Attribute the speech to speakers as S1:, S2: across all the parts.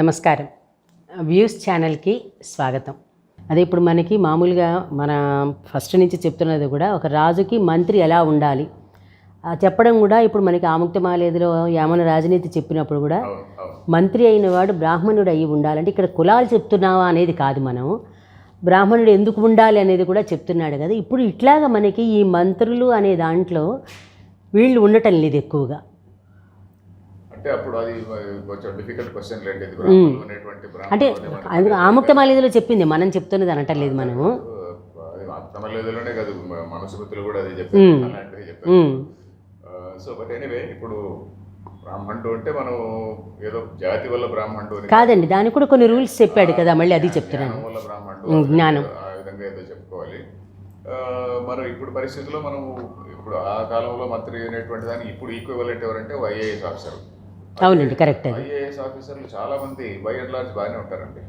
S1: నమస్కారం. వ్యూస్ ఛానల్కి స్వాగతం. అదే ఇప్పుడు మనకి మామూలుగా మన ఫస్ట్ నుంచి చెప్తున్నది కూడా ఒక రాజుకి మంత్రి ఎలా ఉండాలి? ఆ చెప్పడం కూడా ఇప్పుడు మనకి ఆముక్తమాలేదులో యామన రాజనీతి చెప్పినప్పుడు కూడా మంత్రి అయిన వాడు బ్రాహ్మణుడు అయి ఉండాలంటే ఇక్కడ కులాలు చెప్తున్నావా అనేది కాదు మనం. బ్రాహ్మణుడు ఎందుకు ఉండాలి అనేది కూడా చెప్తున్నాడు కదా. ఇప్పుడు ఇట్లాగా మనకి ఈ మంత్రులు అనే దాంట్లో వీళ్ళు ఉండటం లేదు ఎక్కువగా.
S2: అంటే అప్పుడు అది కొంచెం డిఫికల్ట్ క్వశ్చన్
S1: అంటే అందుకు ఆముక్తమాలేదులో చెప్పింది. మనం చెప్తున్నది అనటం మనము.
S2: అది తమిళలోనే కాదు. మనసుమిత్రులు కూడా అది చెప్పారు. అలాంటివి చెప్పారు. సో బట్ ఎనీవే ఇప్పుడు బ్రాహ్మణుడు అంటే మనం ఏదో జాతి వల్ల బ్రాహ్మణుడు
S1: కాదండి దానికి కూడా కొన్ని రూల్స్ చెప్పాడు కదా మళ్ళీ అది చెప్తున్నాను.
S2: జ్ఞానం వల్ల బ్రాహ్మణుడు
S1: జ్ఞానం.
S2: ఆ విధంగా ఏదో చెప్పుకోవాలి. మనం ఇప్పుడు పరిస్థితుల్లో మనం ఇప్పుడు ఆ కాలంలో మంత్రి అనేటువంటి దానికి ఇప్పుడు ఈక్వలెంట్ ఎవరంటే ఐఏఎస్ ఆఫీసర్
S1: అవునండి కరెక్ట్ అది.
S2: ఐఏఎస్ ఆఫీసర్లు చాలా మంది బై అండ్ లార్జ్ బాగానే ఉంటారండి.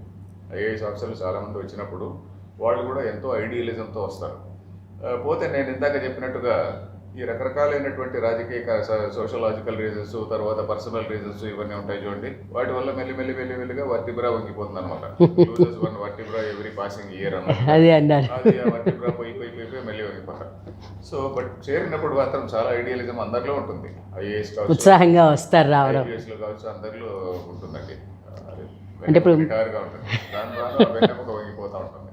S2: ఐఏఎస్ ఆఫీసర్లు చాలా మంది వచ్చినప్పుడు వాళ్ళు కూడా ఎంతో ఐడియలిజంతో వస్తారు. పోతే నేను ఇందాక చెప్పినట్టుగా ఈ రకరకాలైనటువంటి రాజకీయ సోషలాజికల్ రీజన్స్ తర్వాత పర్సనల్ రీజన్స్ ఇవన్నీ ఉంటాయి చూడండి. వాటి వల్ల మెల్లి మెల్లి మెల్లి మెల్లిగా వర్తిబ్రా వంగిపోతుంది అనమాట one vertebra every passing year vertebra పోయి పోయి పోయి మెల్లి వంగిపోతారు సో బట్ చేరినప్పుడు మాత్రం చాలా ఐడియలిజం అందరిలో ఉంటుంది. ఐఏఎస్ కావచ్చు
S1: ఉత్సాహంగా వస్తారు రావడం.
S2: కావచ్చు అందరిలో ఉంటుందండి.
S1: అంటే ఇప్పుడు-
S2: ఉంటుంది. దాని ద్వారా వెన్నెముక వంగిపోతూ ఉంటుంది.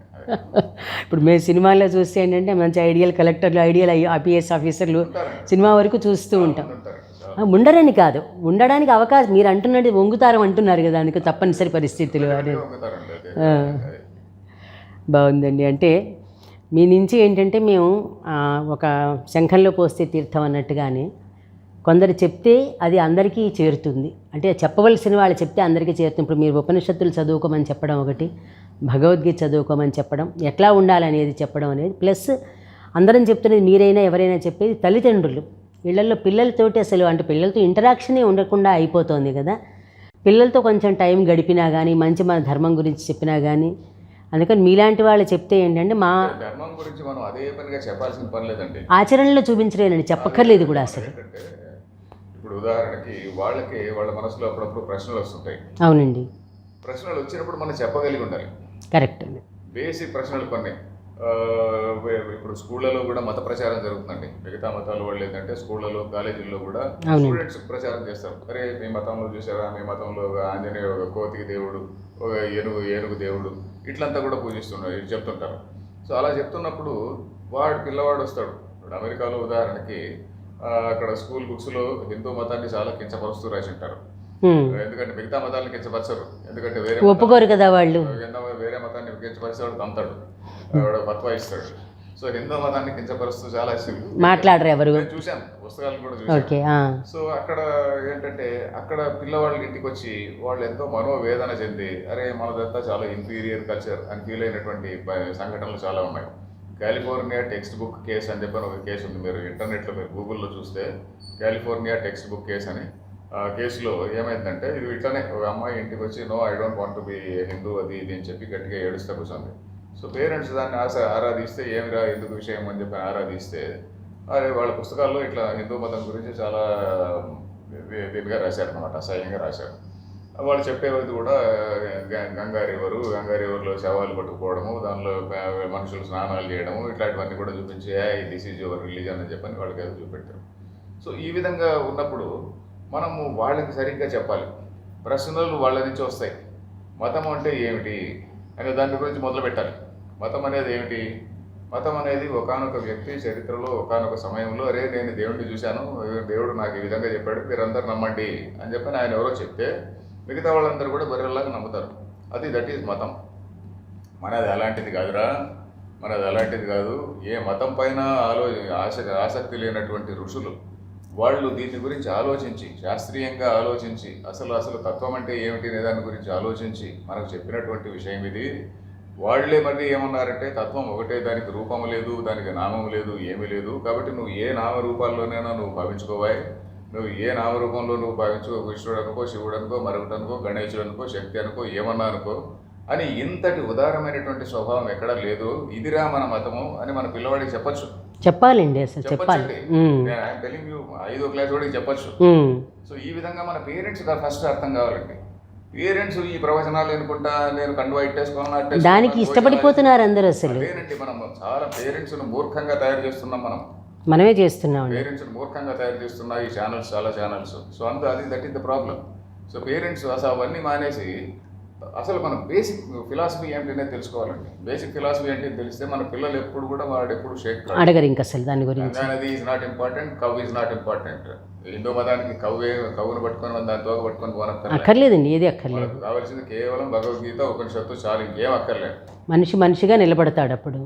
S1: ఇప్పుడు మేము సినిమాల్లో చూస్తే ఏంటంటే మంచి ఐడియల్ కలెక్టర్లు ఐడియల్ ఐపీఎస్ ఆఫీసర్లు. సినిమా వరకు చూస్తూ ఉంటాం. ఉండరని కాదు. ఉండడానికి అవకాశం మీరు అంటున్నది వంగుతారం అంటున్నారు కదా అందుకు తప్పనిసరి పరిస్థితులు అని. బాగుందండి. అంటే మీ నుంచి ఏంటంటే మేము ఒక శంఖంలో పోస్తే తీర్థం అన్నట్టుగానే కొందరు చెప్తే అది అందరికీ చేరుతుంది. అంటే చెప్పవలసిన వాళ్ళు చెప్తే అందరికీ చేరుతుంది. ఇప్పుడు మీరు ఉపనిషత్తులు చదువుకోమని చెప్పడం ఒకటి భగవద్గీత చదువుకోమని చెప్పడం ఎట్లా ఉండాలనేది చెప్పడం అనేది ప్లస్ అందరం చెప్తున్నది మీరైనా ఎవరైనా చెప్పేది తల్లిదండ్రులు. ఇళ్ళలో పిల్లలతోటి అసలు అంటే పిల్లలతో ఇంటరాక్షనే ఉండకుండా అయిపోతుంది కదా. పిల్లలతో కొంచెం టైం గడిపినా కానీ మంచి మన ధర్మం గురించి చెప్పినా కానీ అందుకని మీలాంటి వాళ్ళు చెప్తే ఏంటంటే మా
S2: ధర్మం గురించి మనం అదే పనిగా చెప్పాల్సిన పని లేదండి.
S1: ఆచరణలో చూపించలేనండి చెప్పక్కర్లేదు కూడా అసలు.
S2: ఇప్పుడు ఉదాహరణకి వాళ్ళకి వాళ్ళ మనసులో అప్పుడప్పుడు ప్రశ్నలు వస్తుంటాయి.
S1: అవునండి.
S2: ప్రశ్నలు వచ్చినప్పుడు మనం చెప్పగలిగి ఉండాలి.
S1: కరెక్ట్ అండి.
S2: బేసిక్ ప్రశ్నలు కొన్ని. ఇప్పుడు స్కూళ్ళలో కూడా మత ప్రచారం జరుగుతుందండి. మిగతా మతాల వాళ్ళు ఏంటంటే స్కూళ్ళలో కాలేజీల్లో కూడా స్టూడెంట్స్ ప్రచారం చేస్తారు. అరే మీ మతంలో చూసారా? మీ మతంలో ఒక ఆంజనేయ ఒక కోతికి దేవుడు ఒక ఏనుగు ఏనుగు దేవుడు ఇట్లంతా కూడా పూజిస్తున్నారు ఇది చెప్తుంటారు. సో అలా చెప్తున్నప్పుడు వాడు పిల్లవాడు వస్తాడు. ఇప్పుడు అమెరికాలో ఉదాహరణకి అక్కడ స్కూల్ బుక్స్లో హిందూ మతాన్ని చాలా కించపరుస్తూ రాసి ఉంటారు. ఎందుకంటే మిగతా మతాలను కించపరచరు. ఎందుకంటే వేరే
S1: ఒప్పుకోరు కదా వాళ్ళు.
S2: వేరే మతాన్ని కించపరిచేవాడు తంతాడు. వాడు ఫత్వా ఇస్తాడు. సో హిందూ మతాన్ని కించపరుస్తూ చాలా.
S1: మాట్లాడరు ఎవరు?
S2: చూశాను పుస్తకాలు కూడా చూశాను.
S1: ఆ.
S2: సో అక్కడ ఏంటంటే అక్కడ పిల్లవాళ్ళ ఇంటికి వచ్చి వాళ్ళు ఎంతో మనోవేదన చెంది అరే మనదంతా చాలా ఇన్ఫీరియర్ కల్చర్ అని ఫీల్ అయినటువంటి సంఘటనలు చాలా ఉన్నాయి. కాలిఫోర్నియా టెక్స్ట్ బుక్ కేసు అని చెప్పని ఒక కేసు ఉంది. మీరు ఇంటర్నెట్లో మీరు గూగుల్లో చూస్తే కాలిఫోర్నియా టెక్స్ట్ బుక్ కేసు అని. కేసులో ఏమైందంటే ఇది ఇట్లనే ఒక అమ్మాయి ఇంటికి వచ్చి no I don't want be Hindu అది ఇది అని చెప్పి గట్టిగా ఏడుస్తూ కూర్చొంది సో పేరెంట్స్ దాన్ని ఆశ ఆరాధిస్తే ఏమిరా ఎందుకు విషయం అని చెప్పి ఆరాధిస్తే అరే వాళ్ళ పుస్తకాల్లో ఇట్లా హిందూ మతం గురించి చాలా ది- దీనిగా రాశారు అనమాట అసహ్యంగా రాశారు. వాళ్ళు చెప్పేది కూడా గ- గంగా రివరు గంగా రివర్లో శవాలు పట్టుకోవడము దానిలో మనుషులు స్నానాలు చేయడము ఇట్లాంటివన్నీ కూడా చూపించి దిస్ ఈజ్ యువర్ రిలీజన్ అని చెప్పని వాళ్ళకి అది చూపెట్టారు. సో ఈ విధంగా ఉన్నప్పుడు మనము వాళ్ళకి సరిగ్గా చెప్పాలి. ప్రశ్నలు వాళ్ళ నుంచి వస్తాయి. మతం అంటే ఏమిటి అనే దాని గురించి మొదలు పెట్టాలి. మతం అనేది ఏమిటి? మతం అనేది ఒకానొక వ్యక్తి చరిత్రలో ఒకానొక సమయంలో అరే నేను దేవుడిని చూశాను దేవుడు నాకు ఈ విధంగా చెప్పాడు మీరందరూ నమ్మండి అని చెప్పని ఆయన ఎవరో చెప్తే మిగతా వాళ్ళందరూ కూడా బర్రెల్లాగా నమ్ముతారు. అది దట్ ఈజ్ మతం. మనది అలాంటిది కాదురా. మనది అలాంటిది కాదు. ఏ మతం పైన ఆలో ఆసక్తి లేనటువంటి ఋషులు వాళ్ళు దీని గురించి ఆలోచించి శాస్త్రీయంగా ఆలోచించి అసలు అసలు తత్వం అంటే ఏమిటి అనే దాని గురించి ఆలోచించి మనకు చెప్పినటువంటి విషయం ఇది. వాళ్ళే మళ్ళీ ఏమన్నారంటే తత్వం ఒకటే దానికి రూపం లేదు దానికి నామం లేదు ఏమీ లేదు. కాబట్టి నువ్వు ఏ నామరూపాల్లోనైనా నువ్వు భావించుకోవాయి నువ్వు ఏ నామరూపంలో నువ్వు భావించుకో కృష్ణుడు అనుకో శివుడు అనుకో మరొకటి అనుకో గణేశుడు అనుకో శక్తి అనుకో ఏమన్నా అనుకో అని ఇంతటి ఉదారమైనటువంటి స్వభావం ఎక్కడా లేదు. ఇదిరా మన మతము అని మన పిల్లవాడికి చెప్పొచ్చు.
S1: చెప్పాలండి అసలు చెప్పాలి.
S2: ఐదో క్లాస్ వాడికి చెప్పొచ్చు. సో ఈ విధంగా మన పేరెంట్స్ ఫస్ట్ అర్థం కావాలండి. పేరెంట్స్ ఈ ప్రవచనాలు ఎనుకుంటా నేను కండువా అట్టేసుకోవాలని,
S1: దానికి ఇష్టపడిపోతున్నారు అందరూ అసలు.
S2: మనం చాలా పేరెంట్స్ మూర్ఖంగా తయారు చేస్తున్నాం మనం.
S1: మనమే చేస్తున్నామండి.
S2: పేరెంట్స్ మూర్ఖంగా తయారు చేస్తున్న ఈ ఛానల్స్ చాలా ఛానల్స్ సో అంత అది that is the problem so parents అసలు అవన్నీ మానేసి అసలు మన బేసిక్ ఫిలాసఫీ ఏంటనే తెలుసుకోవాలండి. బేసిక్ ఫిలాసఫీ ఏంటి తెలిస్తే మన పిల్లలు ఎప్పుడు కూడా వాడు ఎప్పుడు షేక్
S1: అడగరు ఇంక అసలు దాని గురించి.
S2: అనేది is not important cow is not important Hindu మతానికి కవ్వే కవ్వును పట్టుకొని దాని తోక పట్టుకొని పోనక్కర్లేదు
S1: అక్కర్లేదండి ఏది అక్కర్లేదు.
S2: కావాల్సింది కేవలం భగవద్గీత ఉపనిషత్తు చాలు ఇంకేం అక్కర్లేదు.
S1: మనిషి మనిషిగా నిలబడతాడు అప్పుడు.